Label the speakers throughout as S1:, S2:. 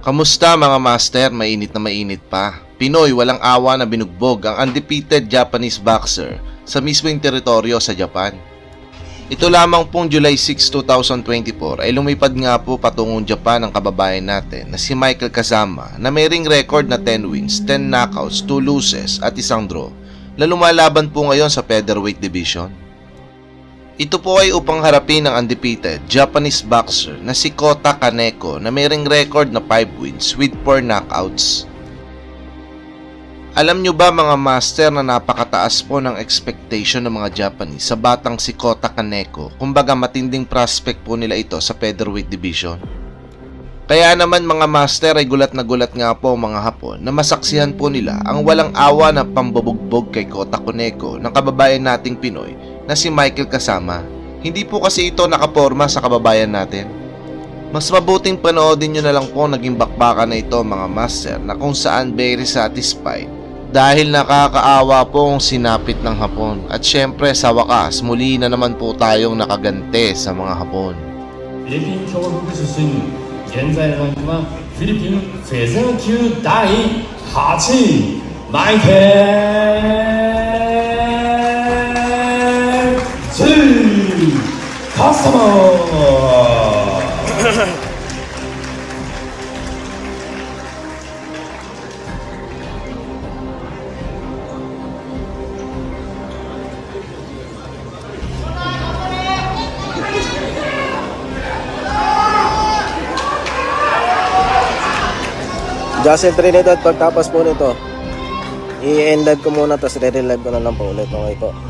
S1: Kamusta mga master? Mainit na mainit pa. Pinoy walang awa na binugbog ang undefeated Japanese boxer sa mismong teritoryo sa Japan. Ito lamang pong July 6, 2024 ay lumipad nga po patungong Japan ang kababayan natin na si Michael Kazama na may ring record na 10 wins, 10 knockouts, 2 losses at isang draw na lumalaban po ngayon sa featherweight division. Ito po ay upang harapin ang undefeated Japanese boxer na si Kota Kaneko na may ring record na 5 wins with 4 knockouts. Alam nyo ba mga master na napakataas po ng expectation ng mga Japanese sa batang si Kota Kaneko kumbaga matinding prospect po nila ito sa featherweight division. Kaya naman mga master ay gulat na gulat nga po mga Hapon na masaksihan po nila ang walang awa na pambubugbog kay Kota Kaneko ng kababayan nating Pinoy na si Michael Kasama. Hindi po kasi ito nakaporma sa kababayan natin. Mas mabuting panoodin nyo na lang po naging bakbakan na ito mga master na kung saan very satisfied dahil nakakaawa pong sinapit ng Hapon at syempre sa wakas muli na naman po tayong nakagante sa mga Hapon.
S2: フ 제 가스마
S3: Jocelyn Trinidad pagtapos po nito i-end ko muna tapos re-relive ko na lang po ulit. Okay po.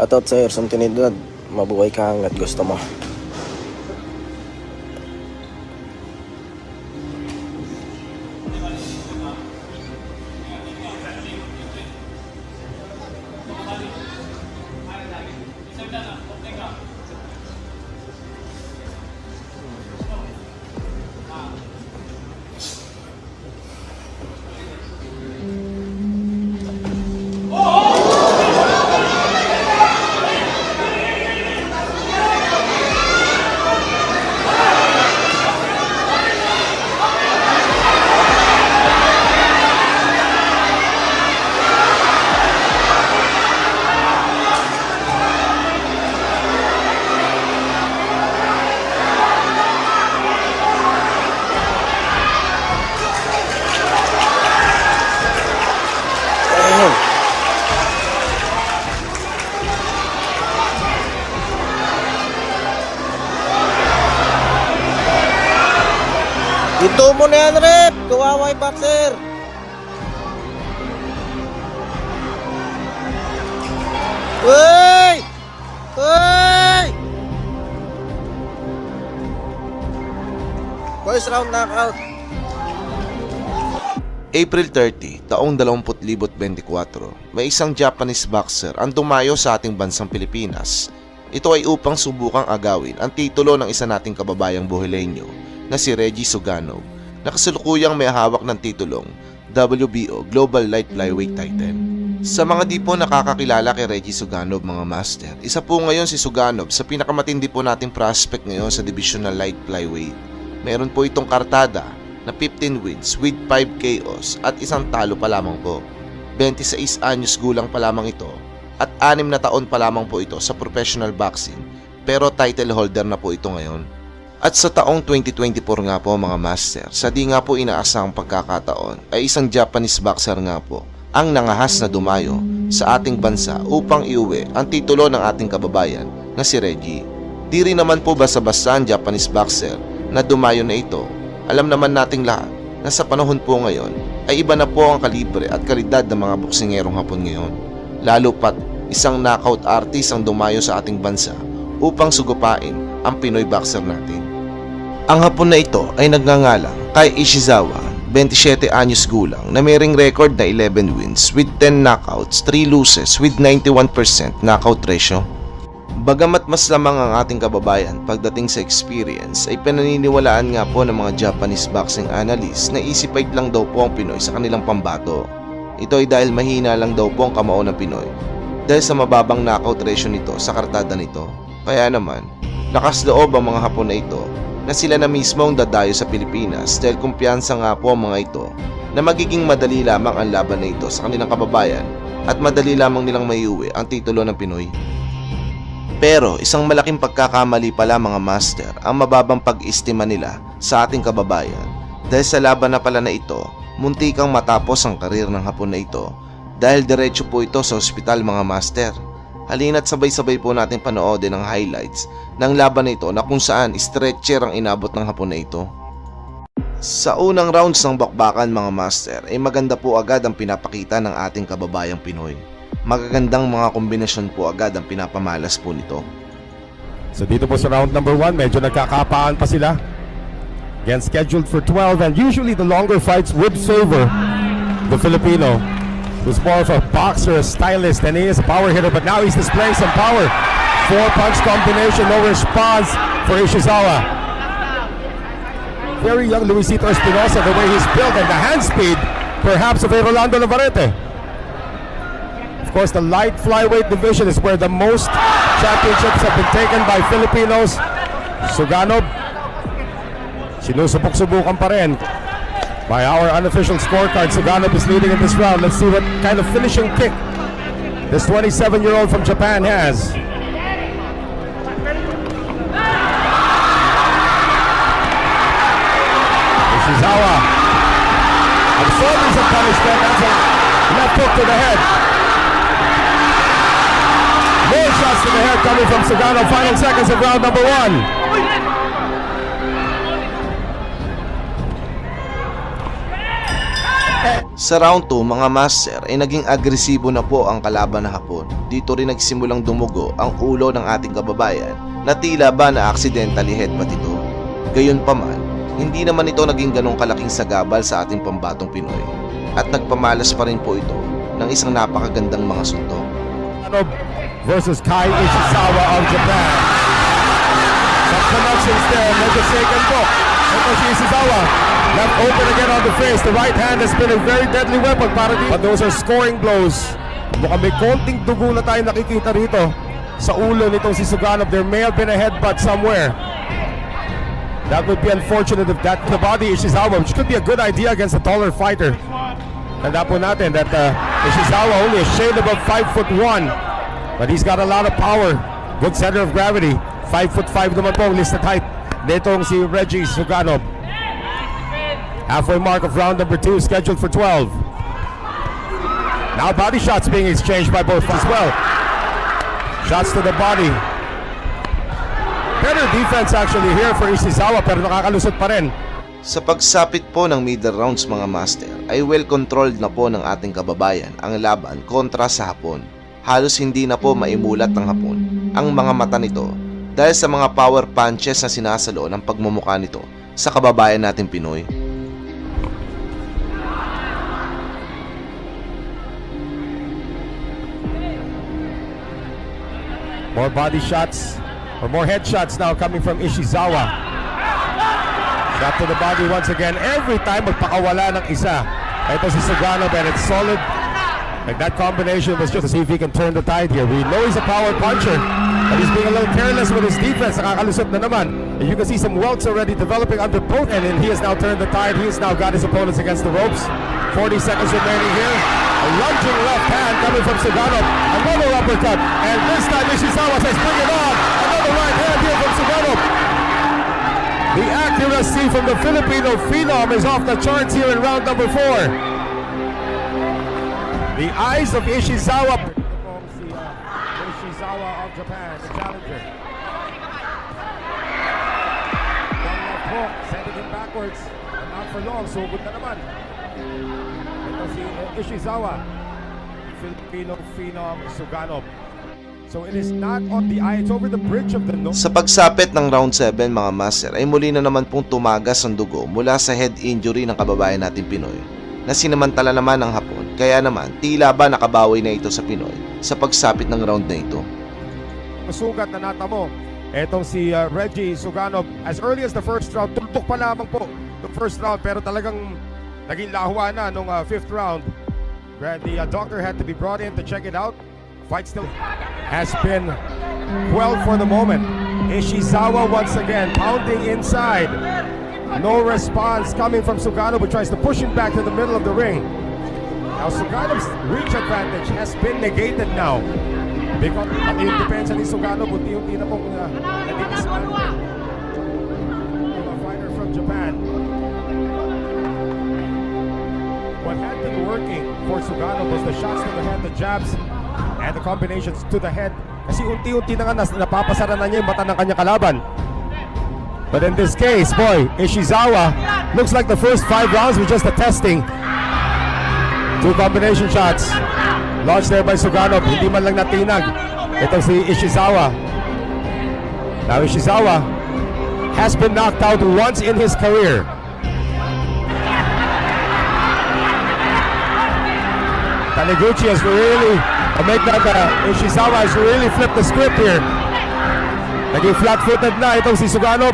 S3: Shoutout sa Erson Trinidad. Mabuhay ka hanggat gusto mo. Ito mo na yan, Rep! Kawawa yung boxer! Uy! Uy! First round knockout.
S1: April 30, taong 2024, may isang Japanese boxer ang dumayo sa ating bansang Pilipinas. Ito ay upang subukang agawin ang titulo ng isa nating kababayang Buhileño na si Reggie Suganov na kasalukuyang may hawak ng titulong WBO Global Light Flyweight title. Sa mga di po nakakakilala kay Reggie Suganov mga master, isa po ngayon si Suganov sa pinakamatindi po nating prospect ngayon sa division na light flyweight. Meron po itong kartada na 15 wins with 5 KOs at isang talo pa lamang po. 26 anyos gulang pa lamang ito at 6 na taon pa lamang po ito sa professional boxing pero title holder na po ito ngayon. At sa taong 2024 nga po mga master, sa di nga po inaasahang pagkakataon ay isang Japanese boxer nga po ang nangahas na dumayo sa ating bansa upang iuwi ang titulo ng ating kababayan na si Reggie. Di rin naman po basta-basta ang Japanese boxer na dumayo na ito. Alam naman nating lahat na sa panahon po ngayon ay iba na po ang kalibre at kalidad ng mga boksingerong hapon ngayon. Lalo pat isang knockout artist ang dumayo sa ating bansa upang sugupain ang Pinoy boxer natin. Ang hapon na ito ay nagngangalang kay Ishizawa, 27 anyos gulang na may ring record na 11 wins with 10 knockouts, 3 losses with 91% knockout ratio. Bagamat mas lamang ang ating kababayan pagdating sa experience ay pinaniniwalaan nga po ng mga Japanese boxing analysts na easy fight lang daw po ang Pinoy sa kanilang pambato. Ito ay dahil mahina lang daw po ang kamao ng Pinoy dahil sa mababang knockout ratio nito sa kartada nito. Kaya naman, lakas loob ang mga hapon na ito na sila na mismo ang dadayo sa Pilipinas dahil kumpiyansa nga po ang mga ito na magiging madali lamang ang laban na ito sa kanilang kababayan at madali lamang nilang maiuwi ang titulo ng Pinoy. Pero isang malaking pagkakamali pala mga master ang mababang pag-estima nila sa ating kababayan dahil sa laban na pala na ito, munti kang matapos ang karir ng hapon na ito dahil diretso po ito sa ospital mga master. Halina't sabay-sabay po natin panoodin ang highlights ng laban na ito na kung saan stretcher ang inabot ng hapon na ito. Sa unang rounds ng bakbakan mga master ay maganda po agad ang pinapakita ng ating kababayang Pinoy. Magagandang mga kombinasyon po agad ang pinapamalas po nito.
S4: So dito po sa round number 1, medyo nagkakapaan pa sila. Again, scheduled for 12 and usually the longer fights would favor the Filipino who's more of a boxer, a stylist, than he is a power hitter, but now he's displaying some power. Four punch combination, no response for Ishizawa. Very young Luisito Espinosa, the way he's built and the hand speed, perhaps of Rolando Navarrete. Of course, the light flyweight division is where the most championships have been taken by Filipinos. Suganov, sinusubok-subukan pa rin. By our unofficial scorecard, Suganov is leading in this round. Let's see what kind of finishing kick this 27-year-old from Japan has. Ishizawa absorbing some punishment. That's a left hook to the head. More shots to the head coming from Sagano. Final seconds of round number one.
S1: Sa round 2 mga master ay naging agresibo na po ang kalaban na hapon. Dito rin nagsimulang dumugo ang ulo ng ating kababayan na tila ba na accidentally headbutt ito. Gayunpaman, hindi naman ito naging ganong kalaking sagabal sa ating pambatong Pinoy at nagpamalas pa rin po ito ng isang napakagandang mga suntok.
S4: Versus Kai Ishizawa of Japan. Some connections there. Shaken po. Ito si Ishizawa. Left open again on the face. The right hand has been a very deadly weapon para dito. But those are scoring blows. Mukhang may konting dugo na tayo nakikita rito sa ulo nitong si Suganov. There may have been a headbutt somewhere. That would be unfortunate if that the body Ishizawa, which could be a good idea against a taller fighter. Tanda po natin that uh, Ishizawa only a shade above 5 foot 1. But he's got a lot of power. Good center of gravity. 5 foot 5 naman po ang listed height. Netong si Reggie Suganov. Halfway mark of round number 2 scheduled for 12. Now body shots being exchanged by both as well. Shots to the body. Better defense actually here for Ishizawa pero nakakalusot pa rin.
S1: Sa pagsapit po ng middle rounds mga master ay well controlled na po ng ating kababayan ang laban kontra sa hapon. Halos hindi na po maimulat ng hapon ang mga mata nito dahil sa mga power punches na sinasalo ng pagmumukha nito sa kababayan natin Pinoy.
S4: More body shots or more headshots now coming from Ishizawa. Shot to the body once again. Every time magpakawala ng isa. Ito si Suganov and it's solid. And that combination was just to see if he can turn the tide here. We know he's a power puncher. But he's being a little careless with his defense. Nakakalusot na naman. And you can see some welts already developing under both. And he has now turned the tide. He has now got his opponents against the ropes. 40 seconds remaining here. A lunging left hand coming from Suganov. Another uppercut. And this time Ishizawa says, bring it on. Another right hand here from Suganov. The accuracy from the Filipino phenom is off the charts here in round number four. The eyes of Ishizawa. Ishizawa of Japan, the challenger. One left hook, sending him backwards. And not for long, sugod na naman. Ito si uh, Ishizawa. Filipino phenom Suganov. So it is not on the eye, it's over the bridge of the nose.
S1: Sa pagsapit ng round 7 mga master ay muli na naman pong tumagas ang dugo mula sa head injury ng kababayan natin Pinoy na sinamantala naman ng Hapon kaya naman tila ba nakabawi na ito sa Pinoy sa pagsapit ng round na ito.
S4: sugat na natamo. Etong si uh, Reggie Suganov, as early as the first round, tuntok pa lamang po the first round, pero talagang naging lahuan na nung uh, fifth round. Where the uh, doctor had to be brought in to check it out. Fight still has been well for the moment. Ishizawa once again pounding inside. No response coming from Sugano who tries to push him back to the middle of the ring. Now Sugano's reach advantage has been negated now. Because yung depensa ni Sugano, buti-unti nadi-dismantle. For Sugano was the shots to the head, the jabs, and the combinations to the head. Kasi unti-unti na nga nas, napapasara na niya yung mata ng kanyang kalaban. But in this case, boy, Ishizawa looks like the first five rounds were just a testing. Two combination shots. Launched there by Suganov. Hindi man lang natinag. Ito si Ishizawa. Now Ishizawa has been knocked out once in his career. Taniguchi has really uh, make that uh, Ishizawa has really flipped the script here. Naging flat-footed na itong si Suganov.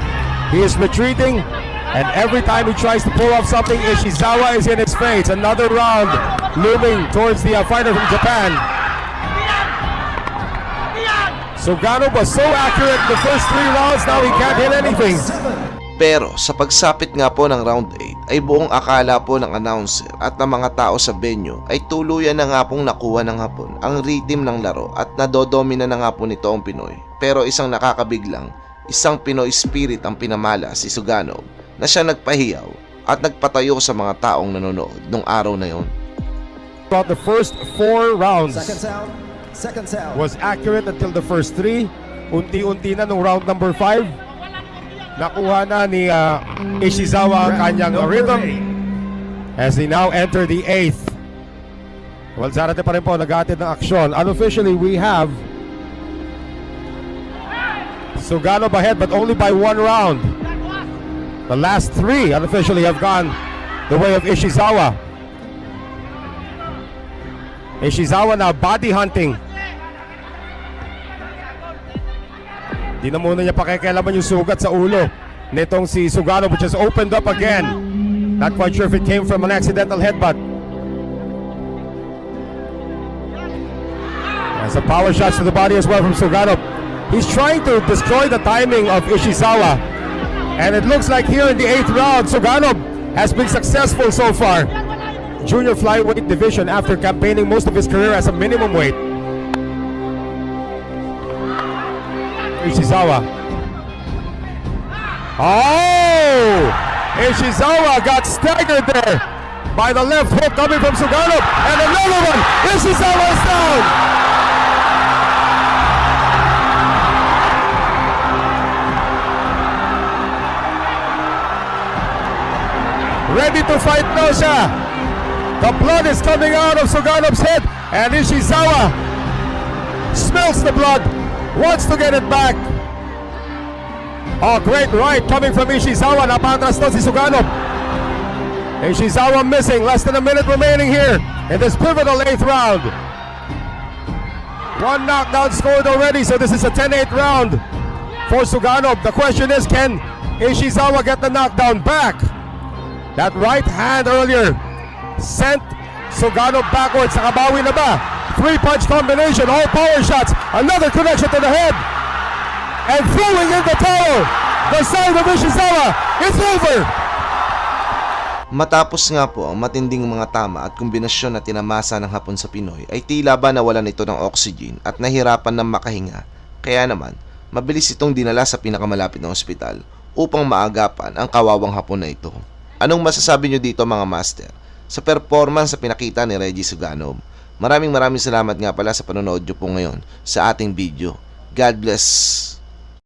S4: He is retreating and every time he tries to pull off something, Ishizawa is in his face. Another round looming towards the uh, fighter from Japan. Suganov was so accurate in the first three rounds, now he can't hit anything.
S1: Pero sa pagsapit nga po ng round 8 ay buong akala po ng announcer at ng mga tao sa venue ay tuluyan na nga pong nakuha ng hapon ang rhythm ng laro at nadodomina na nga po nito ang Pinoy. Pero isang nakakabiglang, isang Pinoy spirit ang pinamala si Suganov na siya nagpahiyaw at nagpatayo sa mga taong nanonood nung araw na yon.
S4: About the first four rounds
S5: Second sound. Second sound.
S4: was accurate until the first three. Unti-unti na nung round number five. Nakuha na ni uh, Ishizawa ang kanyang rhythm as he now enter the eighth. Well, Zarate pa rin po nag-atid ng aksyon. Unofficially, we have Sugano ahead but only by one round. The last three unofficially have gone the way of Ishizawa. Ishizawa now body hunting. Di na muna niya pakikialaman yung sugat sa ulo nitong si Sugano which has opened up again. Not quite sure if it came from an accidental headbutt. And some power shots to the body as well from Sugano. He's trying to destroy the timing of Ishizawa. And it looks like here in the eighth round, Sugano has been successful so far. Junior flyweight division after campaigning most of his career as a minimum weight. Ishizawa. Oh! Ishizawa got staggered there by the left hook coming from Sugano. And another one! Ishizawa is down! Ready to fight now. The blood is coming out of Suganov's head. And Ishizawa smells the blood. Wants to get it back. Oh, great right coming from Ishizawa. Napatras to si Suganov. Ishizawa missing. Less than a minute remaining here in this pivotal eighth round. One knockdown scored already, so this is a 10-8 round for Suganov. The question is, can Ishizawa get the knockdown back? That right hand earlier sent Suganov backwards. Nakabawi na ba? Three-punch combination, all power shots. Another connection to the head. And throwing in the towel. The side of Ishizawa. It's over.
S1: Matapos nga po ang matinding mga tama at kombinasyon na tinamasa ng hapon sa Pinoy ay tila ba nawalan ito ng oxygen at nahirapan ng makahinga. Kaya naman, mabilis itong dinala sa pinakamalapit na ospital upang maagapan ang kawawang hapon na ito. Anong masasabi nyo dito mga master sa performance sa pinakita ni Reggie Suganov? Maraming maraming salamat nga pala sa panonood nyo po ngayon sa ating video. God bless!